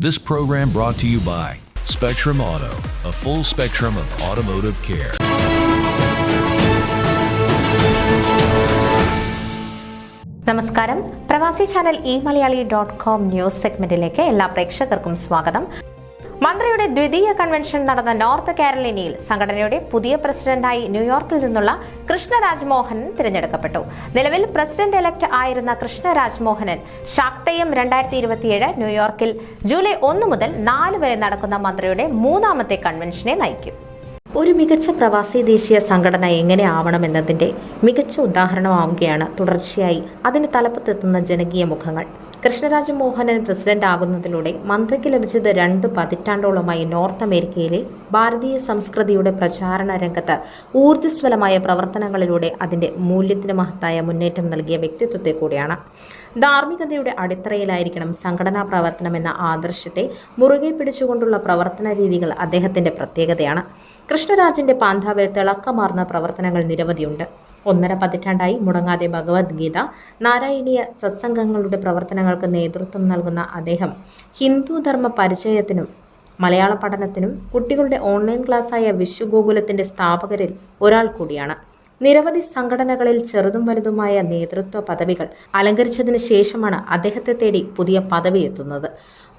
This program brought to you by Spectrum Auto, a full spectrum of automotive care. നമസ്കാരം പ്രവാസി channel e Malayali dot com news സെഗ്മെന്റിലേക്ക് എല്ലാ പ്രേക്ഷകർക്കും സ്വാഗതം മന്ത്രിയുടെ ദ്വിതീയ കൺവെൻഷൻ നടന്ന നോർത്ത് കാരോലിനയിൽ സംഘടനയുടെ പുതിയ പ്രസിഡന്റായി ന്യൂയോർക്കിൽ നിന്നുള്ള കൃഷ്ണരാജ് രാജ്മോഹനൻ തിരഞ്ഞെടുക്കപ്പെട്ടു. നിലവിൽ പ്രസിഡന്റ് എലക്ട് ആയിരുന്ന കൃഷ്ണരാജ് രാജ്മോഹനൻ ശാക്തയം രണ്ടായിരത്തി ഇരുപത്തിയേഴ് ന്യൂയോർക്കിൽ ജൂലൈ ഒന്ന് മുതൽ നാല് വരെ നടക്കുന്ന മന്ത്രിയുടെ മൂന്നാമത്തെ കൺവെൻഷനെ നയിക്കും. ഒരു മികച്ച പ്രവാസി ദേശീയ സംഘടന എങ്ങനെ ആവണമെന്നതിന്റെ മികച്ച ഉദാഹരണമാവുകയാണ് തുടർച്ചയായി അതിന് തലപ്പത്തെത്തുന്ന ജനകീയ മുഖങ്ങൾ. കൃഷ്ണരാജ മോഹനൻ പ്രസിഡന്റ് ആകുന്നതിലൂടെ മന്ത്രിക്ക് ലഭിച്ചത് രണ്ട് പതിറ്റാണ്ടോളമായി നോർത്ത് അമേരിക്കയിലെ ഭാരതീയ സംസ്കൃതിയുടെ പ്രചാരണ രംഗത്ത് ഊർജസ്വലമായ പ്രവർത്തനങ്ങളിലൂടെ അതിന്റെ മൂല്യത്തിന് മഹത്തായ മുന്നേറ്റം നൽകിയ വ്യക്തിത്വത്തെ കൂടിയാണ്. ധാർമ്മികതയുടെ അടിത്തറയിലായിരിക്കണം സംഘടനാ പ്രവർത്തനം എന്ന ആദർശത്തെ മുറുകെ പിടിച്ചുകൊണ്ടുള്ള പ്രവർത്തന രീതികൾ അദ്ദേഹത്തിന്റെ പ്രത്യേകതയാണ്. കൃഷ്ണരാജിന്റെ പാന്താവിൽ തിളക്കമാർന്ന പ്രവർത്തനങ്ങൾ നിരവധിയുണ്ട്. ഒന്നര പതിറ്റാണ്ടായി മുടങ്ങാതെ ഭഗവത്ഗീത നാരായണീയ സത്സംഗങ്ങളുടെ പ്രവർത്തനങ്ങൾക്ക് നേതൃത്വം നൽകുന്ന അദ്ദേഹം ഹിന്ദുധർമ്മ പരിചയത്തിനും മലയാള പഠനത്തിനും കുട്ടികളുടെ ഓൺലൈൻ ക്ലാസ്സായ വിശ്വഗോകുലത്തിന്റെ സ്ഥാപകരിൽ ഒരാൾ കൂടിയാണ്. നിരവധി സംഘടനകളിൽ ചെറുതും വലുതുമായ നേതൃത്വ പദവികൾ അലങ്കരിച്ചതിന് ശേഷമാണ് അദ്ദേഹത്തെ തേടി പുതിയ പദവി എത്തുന്നത്.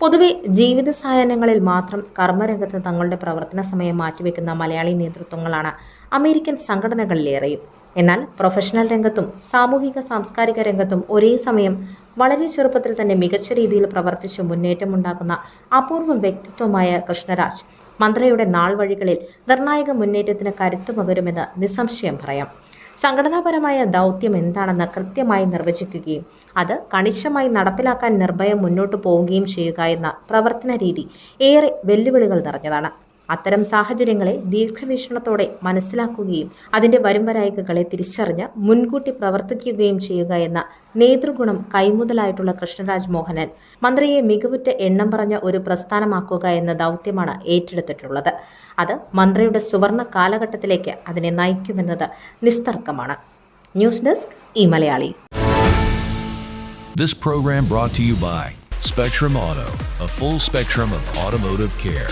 പൊതുവെ ജീവിത സായാഹ്നങ്ങളിൽ മാത്രം കർമ്മരംഗത്ത് തങ്ങളുടെ പ്രവർത്തന സമയം മാറ്റിവെക്കുന്ന മലയാളി നേതൃത്വങ്ങളാണ് അമേരിക്കൻ സംഘടനകളിലേറെയും. എന്നാൽ പ്രൊഫഷണൽ രംഗത്തും സാമൂഹിക സാംസ്കാരിക രംഗത്തും ഒരേ സമയം വളരെ ചെറുപ്പത്തിൽ തന്നെ മികച്ച രീതിയിൽ പ്രവർത്തിച്ച് മുന്നേറ്റമുണ്ടാക്കുന്ന അപൂർവ വ്യക്തിത്വമായ കൃഷ്ണരാജ് മന്ത്രിയുടെ നാൾ വഴികളിൽ നിർണായക മുന്നേറ്റത്തിന് കരുത്തു പകരുമെന്ന് നിസ്സംശയം പറയാം. സംഘടനാപരമായ ദൗത്യം എന്താണെന്ന് കൃത്യമായി നിർവചിക്കുകയും അത് കണിശമായി നടപ്പിലാക്കാൻ നിർഭയം മുന്നോട്ടു പോവുകയും ചെയ്യുക എന്ന പ്രവർത്തന രീതി ഏറെ വെല്ലുവിളികൾ നിറഞ്ഞതാണ്. അത്തരം സാഹചര്യങ്ങളെ ദീർഘവീക്ഷണത്തോടെ മനസ്സിലാക്കുകയും അതിന്റെ വരുംവരായികകളെ തിരിച്ചറിഞ്ഞ് മുൻകൂട്ടി പ്രവർത്തിക്കുകയും ചെയ്യുക എന്ന നേതൃഗുണം കൈമുതലായിട്ടുള്ള കൃഷ്ണരാജ് മോഹനൻ മന്ത്രിയെ മികവുറ്റ എണ്ണം പറഞ്ഞ ഒരു പ്രസ്ഥാനമാക്കുക എന്ന ദൗത്യമാണ് ഏറ്റെടുത്തിട്ടുള്ളത്. അത് മന്ത്രിയുടെ സുവർണ കാലഘട്ടത്തിലേക്ക് അതിനെ നയിക്കുമെന്നത് നിസ്തർക്കമാണ്. ന്യൂസ് ഡെസ്ക് ഈ Malayali. This program brought to you by Spectrum Auto, a full spectrum of automotive care.